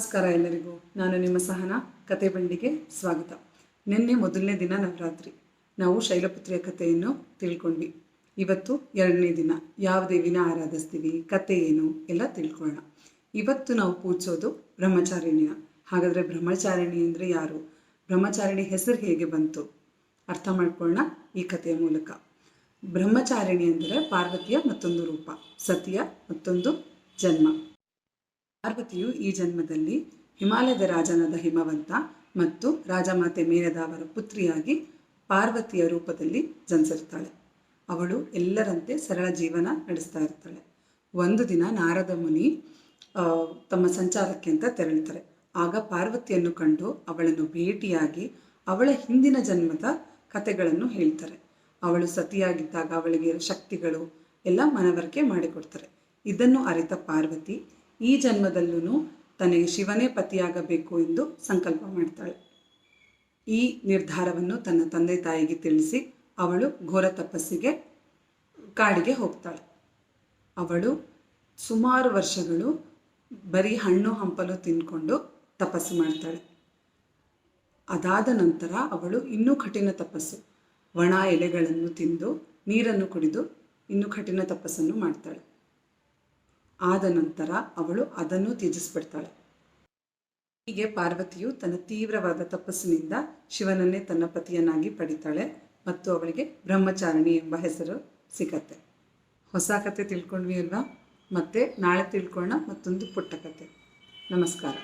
ನಮಸ್ಕಾರ ಎಲ್ಲರಿಗೂ. ನಾನು ನಿಮ್ಮ ಸಹನ, ಕತೆ ಬಂಡಿಗೆ ಸ್ವಾಗತ. ನಿನ್ನೆ ಮೊದಲನೇ ದಿನ ನವರಾತ್ರಿ. ನಾವು ಶೈಲಪುತ್ರಿಯ ಕಥೆಯನ್ನು ತಿಳ್ಕೊಂಡ್ವಿ. ಇವತ್ತು ಎರಡನೇ ದಿನ. ಯಾವ ದೇವಿನ ಆರಾಧಿಸ್ತೀವಿ, ಕತೆ ಏನು ಎಲ್ಲ ತಿಳ್ಕೊಳ್ಳೋಣ. ಇವತ್ತು ನಾವು ಪೂಜಿಸೋದು ಬ್ರಹ್ಮಚಾರಿಣಿಯ. ಹಾಗಾದರೆ ಬ್ರಹ್ಮಚಾರಿಣಿ ಅಂದರೆ ಯಾರು? ಬ್ರಹ್ಮಚಾರಿಣಿ ಹೆಸರು ಹೇಗೆ ಬಂತು? ಅರ್ಥ ಮಾಡ್ಕೊಳ್ಳೋಣ ಈ ಕಥೆಯ ಮೂಲಕ. ಬ್ರಹ್ಮಚಾರಿಣಿ ಅಂದರೆ ಪಾರ್ವತಿಯ ಮತ್ತೊಂದು ರೂಪ, ಸತಿಯ ಮತ್ತೊಂದು ಜನ್ಮ. ಪಾರ್ವತಿಯು ಈ ಜನ್ಮದಲ್ಲಿ ಹಿಮಾಲಯದ ರಾಜನಾದ ಹಿಮವಂತ ಮತ್ತು ರಾಜಮಾತೆ ಮೇನದ ಅವರ ಪುತ್ರಿಯಾಗಿ ಪಾರ್ವತಿಯ ರೂಪದಲ್ಲಿ ಜನಿಸಿರ್ತಾಳೆ. ಅವಳು ಎಲ್ಲರಂತೆ ಸರಳ ಜೀವನ ನಡೆಸ್ತಾ ಇರ್ತಾಳೆ. ಒಂದು ದಿನ ನಾರದ ಮುನಿ ತಮ್ಮ ಸಂಚಾರಕ್ಕೆ ಅಂತ ತೆರಳುತ್ತಾರೆ ಆಗ ಪಾರ್ವತಿಯನ್ನು ಕಂಡು ಅವಳನ್ನು ಭೇಟಿಯಾಗಿ ಅವಳ ಹಿಂದಿನ ಜನ್ಮದ ಕಥೆಗಳನ್ನು ಹೇಳ್ತಾರೆ. ಅವಳು ಸತಿಯಾಗಿದ್ದಾಗ ಅವಳಿಗೆ ಶಕ್ತಿಗಳು ಎಲ್ಲ ಮನವರಿಕೆ ಮಾಡಿಕೊಡ್ತಾರೆ. ಇದನ್ನು ಅರಿತ ಪಾರ್ವತಿ ಈ ಜನ್ಮದಲ್ಲೂ ತನಗೆ ಶಿವನೇ ಪತಿಯಾಗಬೇಕು ಎಂದು ಸಂಕಲ್ಪ ಮಾಡ್ತಾಳೆ. ಈ ನಿರ್ಧಾರವನ್ನು ತನ್ನ ತಂದೆ ತಾಯಿಗೆ ತಿಳಿಸಿ ಅವಳು ಘೋರ ತಪಸ್ಸಿಗೆ ಕಾಡಿಗೆ ಹೋಗ್ತಾಳೆ. ಅವಳು ಸುಮಾರು ವರ್ಷಗಳು ಬರೀ ಹಣ್ಣು ಹಂಪಲು ತಿಂದ್ಕೊಂಡು ತಪಸ್ಸು ಮಾಡ್ತಾಳೆ. ಅದಾದ ನಂತರ ಅವಳು ಇನ್ನೂ ಕಠಿಣ ತಪಸ್ಸು. ಒಣ ಎಲೆಗಳನ್ನು ತಿಂದು ನೀರನ್ನು ಕುಡಿದು ಇನ್ನೂ ಕಠಿಣ ತಪಸ್ಸನ್ನು ಮಾಡ್ತಾಳೆ. ಆದ ನಂತರ ಅವಳು ಅದನ್ನು ತ್ಯಜಿಸ್ಬಿಡ್ತಾಳೆ. ಹೀಗೆ ಪಾರ್ವತಿಯು ತನ್ನ ತೀವ್ರವಾದ ತಪಸ್ಸಿನಿಂದ ಶಿವನನ್ನೇ ತನ್ನ ಪತಿಯನ್ನಾಗಿ ಪಡಿತಾಳೆ ಮತ್ತು ಅವಳಿಗೆ ಬ್ರಹ್ಮಚಾರಿಣಿ ಎಂಬ ಹೆಸರು ಸಿಗತ್ತೆ. ಹೊಸ ಕತೆ ತಿಳ್ಕೊಂಡ್ವಿ ಅಲ್ವಾ? ಮತ್ತೆ ನಾಳೆ ತಿಳ್ಕೊಳ್ಳೋಣ ಮತ್ತೊಂದು ಪುಟ್ಟ ಕತೆ. ನಮಸ್ಕಾರ.